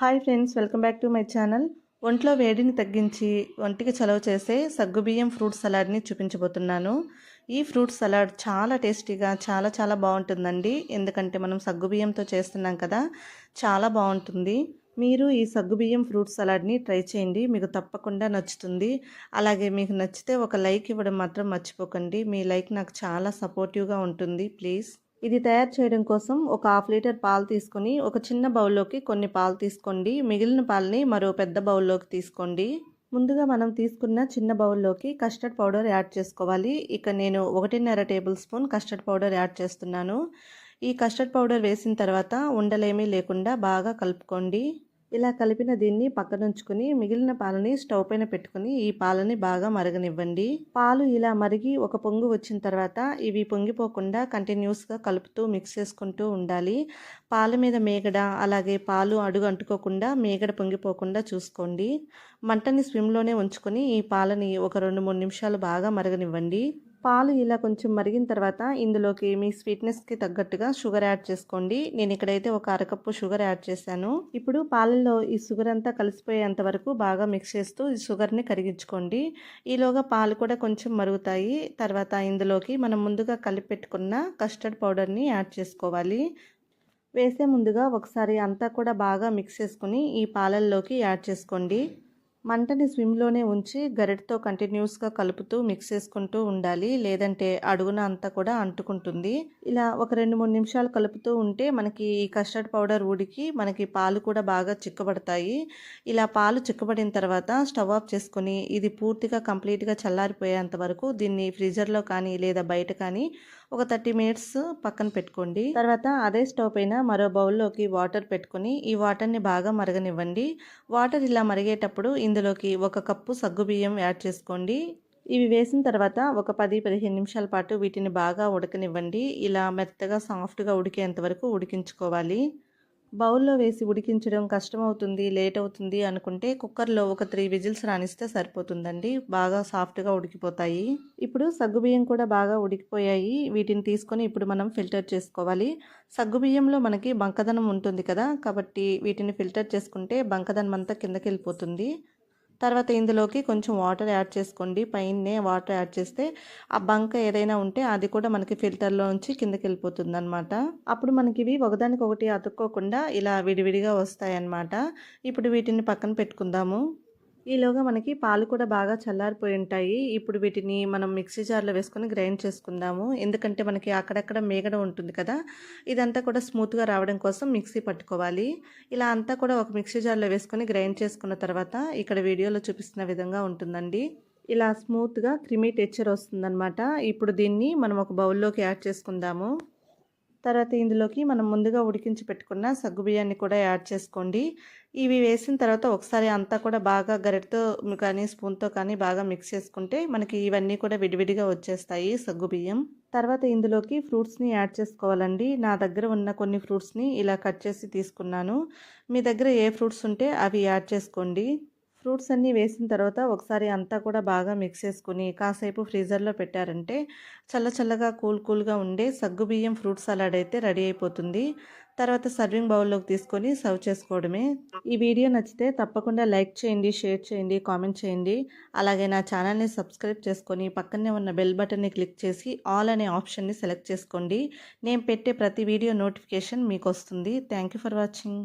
Hi friends welcome back to my channel. ఒంట్లో వేడిని తగ్గించి ఒంటికి చలవ చేసే సగ్గుబియ్యం ఫ్రూట్ సలాడ్ని చూపించబోతున్నాను. ఈ ఫ్రూట్ సలాడ్ చాలా టేస్టీగా చాలా చాలా బాగుంటుందండి. ఎందుకంటే మనం సగ్గుబియ్యంతో చేస్తున్నాం కదా చాలా బాగుంటుంది. మీరు ఈ సగ్గుబియ్యం ఫ్రూట్ సలాడ్ని ట్రై చేయండి మీకు తప్పకుండా నచ్చుతుంది. అలాగే మీకు నచ్చితే ఒక లైక్ ఇవ్వడం మాత్రం మర్చిపోకండి. మీ లైక్ నాకు చాలా సపోర్టివ్గా ఉంటుంది. ప్లీజ్. ఇది తయారు చేయడం కోసం ఒక హాఫ్ లీటర్ పాలు తీసుకొని ఒక చిన్న బౌల్లోకి కొన్ని పాలు తీసుకోండి. మిగిలిన పాలని మరో పెద్ద బౌల్లోకి తీసుకోండి. ముందుగా మనం తీసుకున్న చిన్న బౌల్లోకి కస్టర్డ్ పౌడర్ యాడ్ చేసుకోవాలి. ఇక నేను ఒకటిన్నర tablespoon custard powder add చేస్తున్నాను. ఈ కస్టర్డ్ పౌడర్ వేసిన తర్వాత ఉండలేమీ లేకుండా బాగా కలుపుకోండి. ఇలా కలిపిన దీన్ని పక్కనుంచుకుని మిగిలిన పాలని స్టవ్ పైన పెట్టుకుని ఈ పాలని బాగా మరగనివ్వండి. పాలు ఇలా మరిగి ఒక పొంగు వచ్చిన తర్వాత ఇవి పొంగిపోకుండా కంటిన్యూస్గా కలుపుతూ మిక్స్ చేసుకుంటూ ఉండాలి. పాల మీద మేగడ అలాగే పాలు అడుగు అంటుకోకుండా మేగడ పొంగిపోకుండా చూసుకోండి. మంటని స్విమ్లోనే ఉంచుకొని ఈ పాలని ఒక రెండు మూడు నిమిషాలు బాగా మరగనివ్వండి. పాలు ఇలా కొంచెం మరిగిన తర్వాత ఇందులోకి మీ స్వీట్నెస్కి తగ్గట్టుగా షుగర్ యాడ్ చేసుకోండి. నేను ఇక్కడైతే ఒక అరకప్పు షుగర్ యాడ్ చేశాను. ఇప్పుడు పాలల్లో ఈ షుగర్ అంతా కలిసిపోయేంత వరకు బాగా మిక్స్ చేస్తూ ఈ షుగర్ని కరిగించుకోండి. ఈలోగా పాలు కూడా కొంచెం మరుగుతాయి. తర్వాత ఇందులోకి మనం ముందుగా కలిపి పెట్టుకున్న కస్టర్డ్ పౌడర్ని యాడ్ చేసుకోవాలి. వేసే ముందుగా ఒకసారి అంతా కూడా బాగా మిక్స్ చేసుకుని ఈ పాలల్లోకి యాడ్ చేసుకోండి. మంటని స్విమ్లోనే ఉంచి గరిటతో కంటిన్యూస్గా కలుపుతూ మిక్స్ చేసుకుంటూ ఉండాలి. లేదంటే అడుగున అంతా కూడా అంటుకుంటుంది. ఇలా ఒక రెండు మూడు నిమిషాలు కలుపుతూ ఉంటే మనకి ఈ కస్టర్డ్ పౌడర్ ఉడికి మనకి పాలు కూడా బాగా చిక్కబడతాయి. ఇలా పాలు చిక్కబడిన తర్వాత స్టవ్ ఆఫ్ చేసుకుని ఇది పూర్తిగా కంప్లీట్గా చల్లారిపోయేంత వరకు దీన్ని ఫ్రీజర్లో కానీ లేదా బయట కానీ ఒక థర్టీ మినిట్స్ పక్కన పెట్టుకోండి. తర్వాత అదే స్టవ్ పైన మరో బౌల్లోకి వాటర్ పెట్టుకుని ఈ వాటర్ని బాగా మరగనివ్వండి. వాటర్ ఇలా మరిగేటప్పుడు ఇందులోకి ఒక కప్పు సగ్గుబియ్యం యాడ్ చేసుకోండి. ఇవి వేసిన తర్వాత ఒక పది పదిహేను నిమిషాల పాటు వీటిని బాగా ఉడకనివ్వండి. ఇలా మెత్తగా సాఫ్ట్గా ఉడికేంత వరకు ఉడికించుకోవాలి. బౌల్లో వేసి ఉడికించడం కష్టమవుతుంది లేట్ అవుతుంది అనుకుంటే కుక్కర్లో ఒక త్రీ విజిల్స్ రాణిస్తే సరిపోతుందండి. బాగా సాఫ్ట్గా ఉడికిపోతాయి. ఇప్పుడు సగ్గుబియ్యం కూడా బాగా ఉడికిపోయాయి. వీటిని తీసుకొని ఇప్పుడు మనం ఫిల్టర్ చేసుకోవాలి. సగ్గుబియ్యంలో మనకి బంకదనం ఉంటుంది కదా కాబట్టి వీటిని ఫిల్టర్ చేసుకుంటే బంకదనం అంతా కిందకి వెళ్ళిపోతుంది తర్వాత ఇందులోకి కొంచెం వాటర్ యాడ్ చేసుకోండి. పైనే వాటర్ యాడ్ చేస్తే ఆ బంక ఏదైనా ఉంటే అది కూడా మనకి ఫిల్టర్లో నుంచి కిందకి వెళ్ళిపోతుంది అనమాట అప్పుడు మనకి ఇవి ఒకదానికొకటి అతుక్కోకుండా ఇలా విడివిడిగా వస్తాయన్నమాట. ఇప్పుడు వీటిని పక్కన పెట్టుకుందాము. ఈలోగా మనకి పాలు కూడా బాగా చల్లారిపోయి ఉంటాయి. ఇప్పుడు వీటిని మనం మిక్సీ జార్లో వేసుకొని గ్రైండ్ చేసుకుందాము. ఎందుకంటే మనకి అక్కడక్కడ మేగడ ఉంటుంది కదా ఇదంతా కూడా స్మూత్గా రావడం కోసం మిక్సీ పట్టుకోవాలి. ఇలా అంతా కూడా ఒక మిక్సీ జార్లో వేసుకొని గ్రైండ్ చేసుకున్న తర్వాత ఇక్కడ వీడియోలో చూపిస్తున్న విధంగా ఉంటుందండి. ఇలా స్మూత్గా క్రిమీ టెక్చర్ వస్తుందన్నమాట. ఇప్పుడు దీన్ని మనం ఒక బౌల్లోకి యాడ్ చేసుకుందాము. తర్వాత ఇందులోకి మనం ముందుగా ఉడికించి పెట్టుకున్న సగ్గు బియ్యాన్ని కూడా యాడ్ చేసుకోండి. ఇవి వేసిన తర్వాత ఒకసారి అంతా కూడా బాగా గరిటతో కానీ స్పూన్తో కానీ బాగా మిక్స్ చేసుకుంటే మనకి ఇవన్నీ కూడా విడివిడిగా వచ్చేస్తాయి సగ్గు బియ్యం. తర్వాత ఇందులోకి ఫ్రూట్స్ని యాడ్ చేసుకోవాలండి. నా దగ్గర ఉన్న కొన్ని ఫ్రూట్స్ని ఇలా కట్ చేసి తీసుకున్నాను. మీ దగ్గర ఏ ఫ్రూట్స్ ఉంటే అవి యాడ్ చేసుకోండి. ఫ్రూట్స్ అన్నీ వేసిన తర్వాత ఒకసారి అంతా కూడా బాగా మిక్స్ చేసుకుని కాసేపు ఫ్రీజర్లో పెట్టారంటే చల్ల చల్లగా కూల్ కూల్గా ఉండే సగ్గుబియ్యం ఫ్రూట్ సలాడ్ అయితే రెడీ అయిపోతుంది. తర్వాత సర్వింగ్ బౌల్లోకి తీసుకొని సర్వ్ చేసుకోవడమే. ఈ వీడియో నచ్చితే తప్పకుండా లైక్ చేయండి షేర్ చేయండి కామెంట్ చేయండి. అలాగే నా ఛానల్ని సబ్స్క్రైబ్ చేసుకొని పక్కనే ఉన్న బెల్ బటన్ని క్లిక్ చేసి ఆల్ అనే ఆప్షన్ని సెలెక్ట్ చేసుకోండి. నేను పెట్టే ప్రతి వీడియో నోటిఫికేషన్ మీకు వస్తుంది. Thank for watching.